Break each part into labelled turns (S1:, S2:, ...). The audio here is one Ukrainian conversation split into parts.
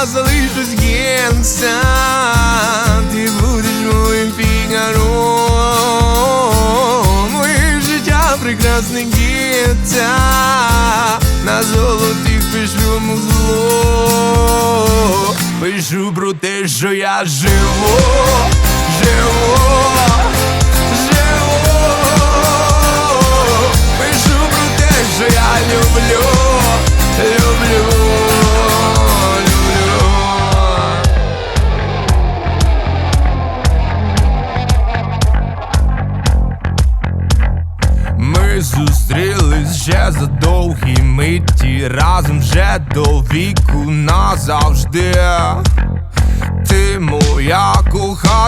S1: я залишусь генсом Ти будеш моїм фігаром Моє життя прекрасне гетця На золотих пишу музло Пишу про те, що я живу.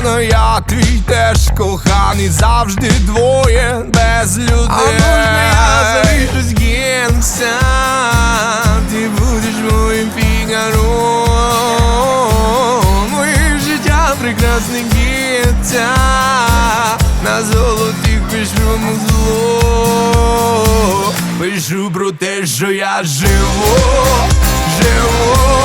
S1: кохано, я твій теж коханий, завжди двоє без людей. А можна я будеш моїм фігаром. Моє життя прекрасний гіття, на золотих пишемо зло. Пишу про те, що я живу, живу.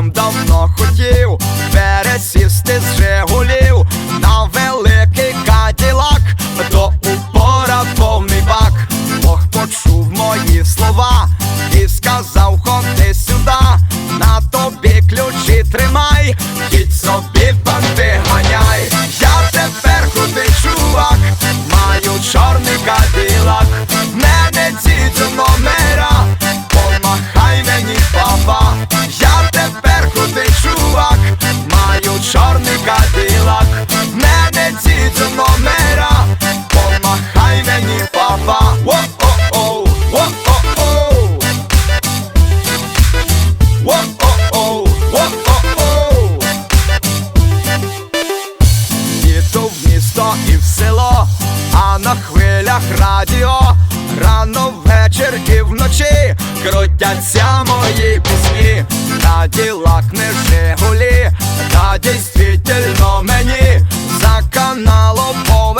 S2: давним-давно хотів. крутяться мої пісні, на ділах не жигулі, радість вітельно мені, за каналом пове.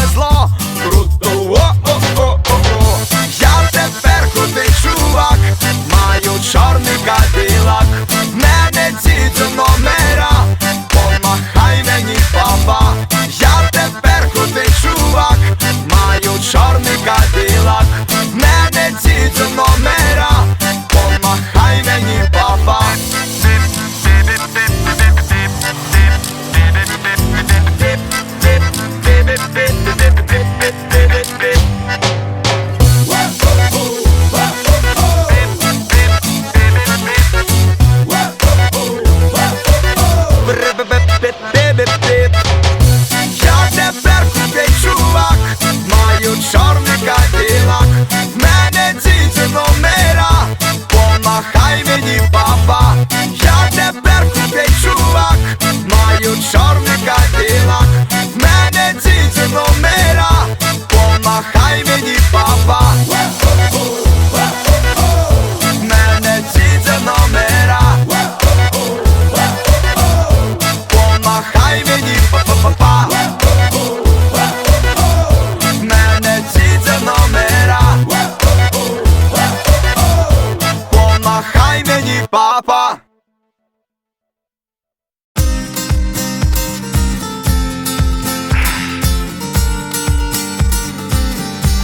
S2: папа.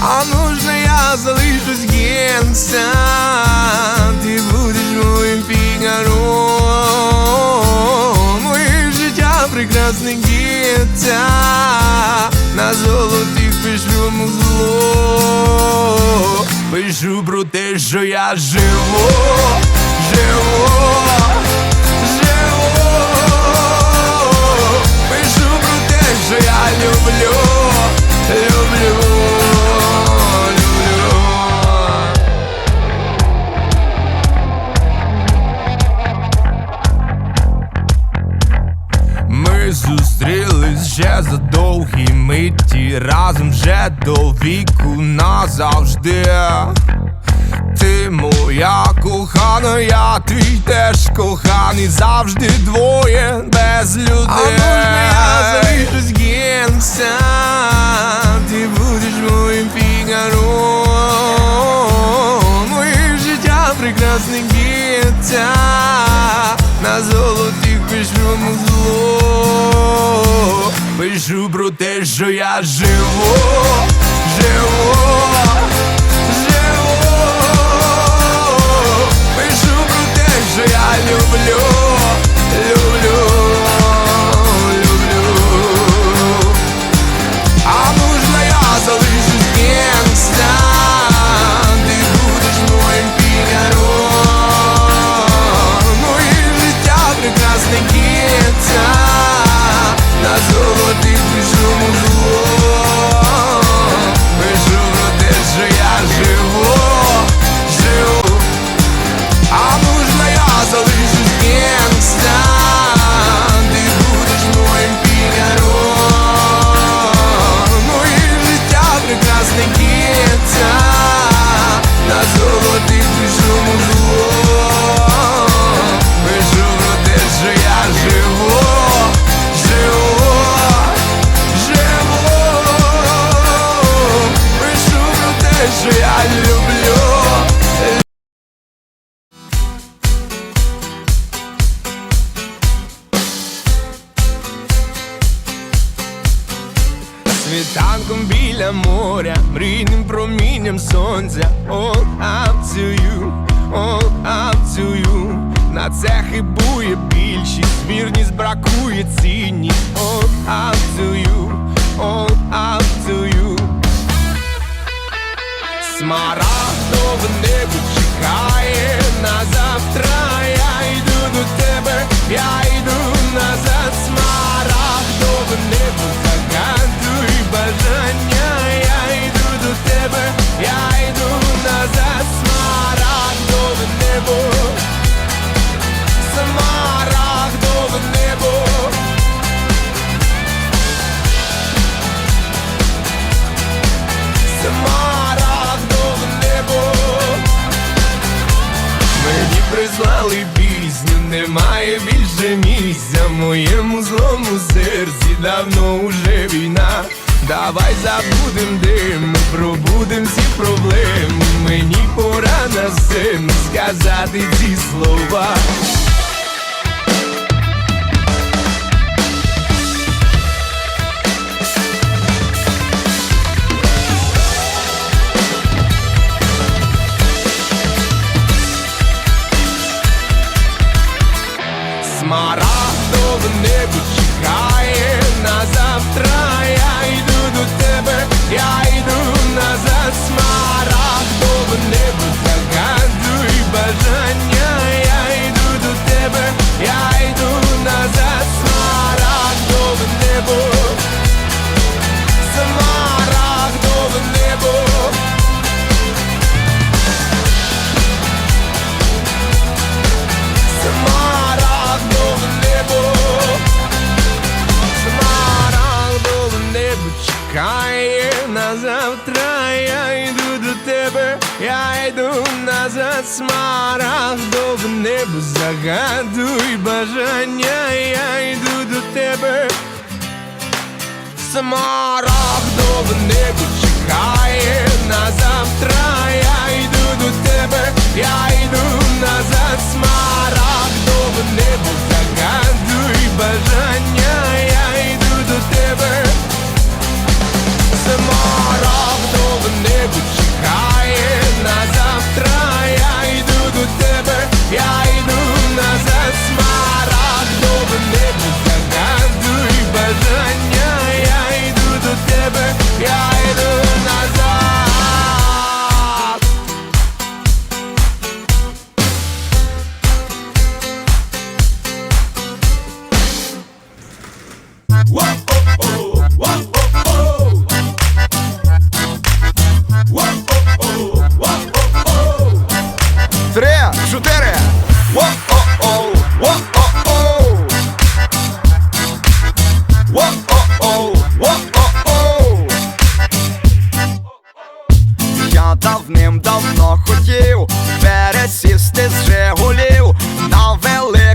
S2: А нужно я
S1: залишусь генсом Ти будеш моїм фігаром Моє життя прекрасне гетця На золотих пишу музло Пишу про те, що я живу зустрілись ще за довгі миті, разом вже до віку назавжди. Ти моя кохана, я твій теж коханий, завжди двоє без людей. А можна ти будеш моїм фігаром Моє життя прекрасне генця, на золотих пишу музло Пишу про те, що я живу живу що я люблю, люблю All up to you, all up to you. На це хибує більшість, вірність бракує цінність All up to you, all up to you. Смарагдове небо чекає. На завтра Я йду до тебе, я йду назад. Смарагдове небо забудем дим, пробудем всі проблеми Мені пора на сцену сказати ці слова. Смарагдове небо чекає назад Смарагдове небо загадуй бажання Я йду до тебе. Смарагдове небо чекає на завтра Я йду до тебе, я йду назад. Смарагдове небо
S2: Їсти з Жигулів навели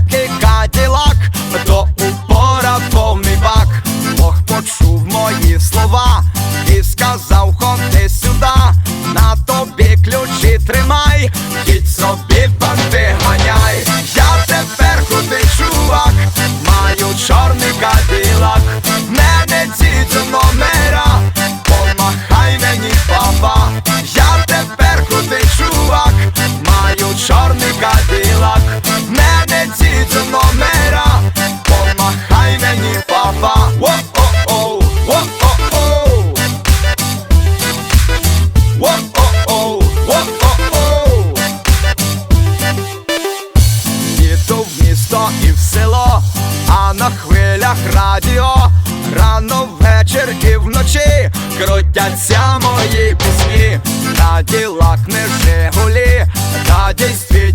S2: Каділак не Жигулі, за каналом